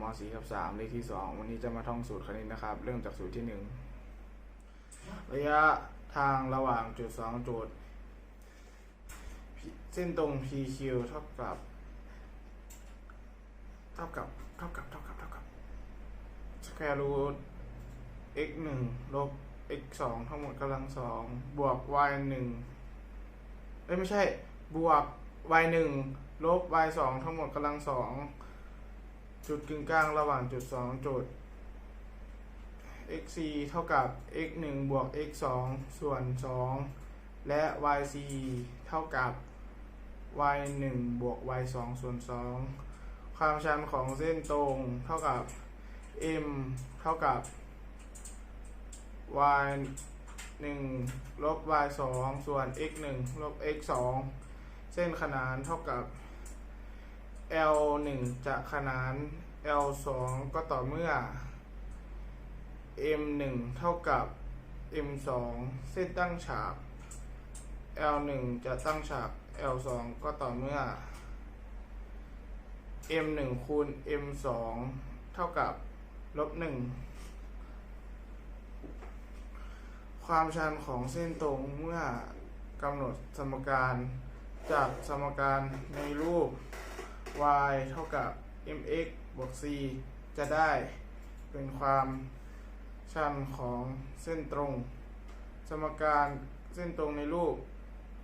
ม .4 ทับ3เลขที่2วันนี้จะมาท่องสูตรคณิตนะครับ เริ่มจากสูตรที่1ระยะทางระหว่างจุด2จุด เส้นตรง PQ เท่ากับ เท่ากับเท่ากับเท่ากับเท่ากับ square root x 1ลบ x 2ทั้งหมดกำลังสองบวก y 1เอ้ยไม่ใช่บวก y 1ลบ y 2ทั้งหมดกำลังสอง จุดกึ่งกลางระหว่างจุด 2 จุด x c เท่ากับ x 1บวก x 2ส่วน 2 และ y c เท่ากับ y 1บวก y 2ส่วน 2 ความชันของเส้นตรงเท่ากับ m เท่ากับ y 1ลบ y 2ส่วน x 1ลบ x 2เส้นขนานเท่ากับ l 1จะขนาน l 2ก็ต่อเมื่อ m 1เท่ากับ m 2เส้นตั้งฉาก l 1จะตั้งฉาก l 2ก็ต่อเมื่อ m 1คูณ m 2เท่ากับลบ1ความชันของเส้นตรงเมื่อกำหนดสมการจากสมการในรูป y เท่ากับ mx บวก c จะได้เป็นความชันของเส้นตรง สมการเส้นตรงในรูป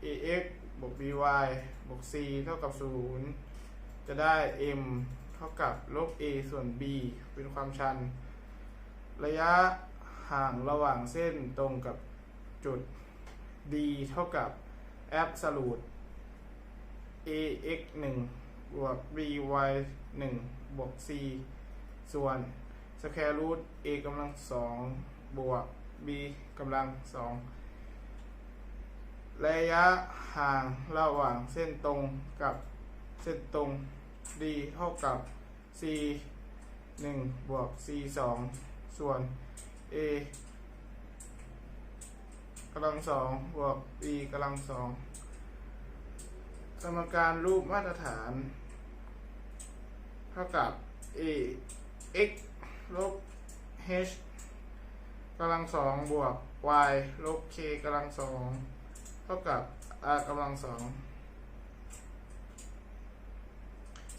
ax บวก by บวก c เท่ากับ 0 จะได้ m เท่ากับลบ a ส่วน b เป็นความชัน ระยะห่างระหว่างเส้นตรงกับจุด d เท่ากับ absolute ax 1 บวก by 1บวก c ส่วน square root a กำลังสองบวก b กำลังสองระยะห่างระหว่างเส้นตรงกับเส้นตรง d เท่ากับ c 1บวก c 2ส่วน a กำลังสองบวก b กำลังสองสมการรูปมาตรฐาน เท่ากับ a x ลบ h กำลังสองบวก y ลบ k กำลังสองเท่ากับ r กำลังสอง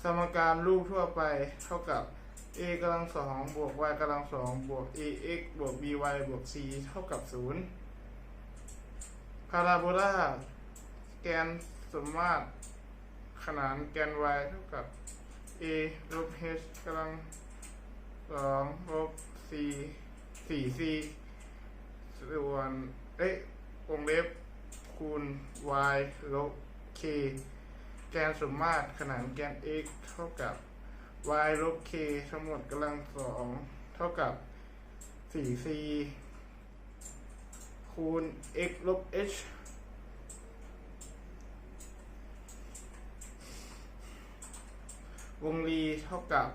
สมการรูปทั่วไปเท่ากับ a กำลังสองบวก y กำลังสองบวก ax บวก by บวก c เท่ากับศูนย์พาราโบลาแกนสมมาตรขนานแกน y เท่ากับ a ลบ h กำลังสองลบ c สี่ c ส่วนเอ้ยวงเล็บคูณ y ลบ k แกนสมมาตรขนานแกน x เท่ากับ y ลบ k ทั้งหมดกำลังสองเท่ากับ 4c คูณ x ลบ h วงรีเท่ากับ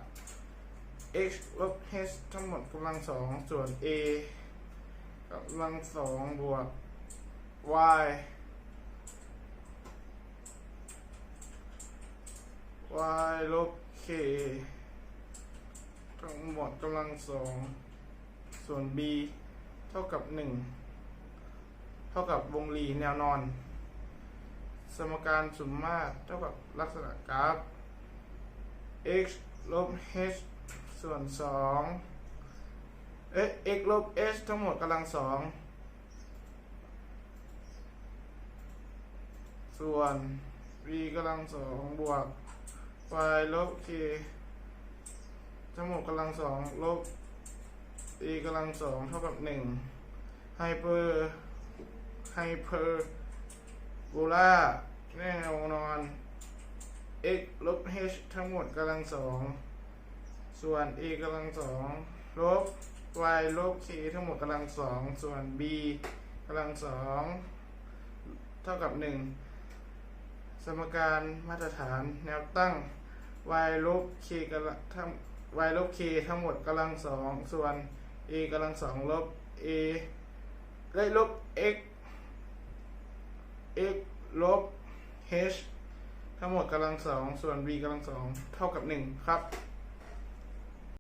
x ลบ h ทั้งหมดกำลังสองส่วน a กำลังสองบวก y y ลบ k ทั้งหมดกำลังสองส่วน b เท่ากับหนึ่งเท่ากับวงรีแนวนอน สมการสุมมาตรเท่ากับลักษณะกราฟ x ลบ h ส่วนสองเอ๊ะ x ลบ h ทั้งหมดกำลังสองส่วน v กำลังสองบวก y ลบ k ทั้งหมดกำลังสองลบ e กำลังสองเท่ากับหนึ่งไฮเปอร์ไฮเปอร์โบลาแน่นอน x ลบ h ทั้งหมดกำลังสองส่วน a กำลังสองลบ y ลบ k ทั้งหมดกำลังสองส่วน b กำลังสองเท่ากับหนึ่งสมการมาตรฐานแนวตั้ง y ลบ k กำลังทั้ง y ลบ k ทั้งหมดกำลังสองส่วน a กำลังสองลบ a ได้ลบ x x ลบ h ทั้งหมดกำลังสองส่วน b กำลังสองเท่ากับหนึ่งครับ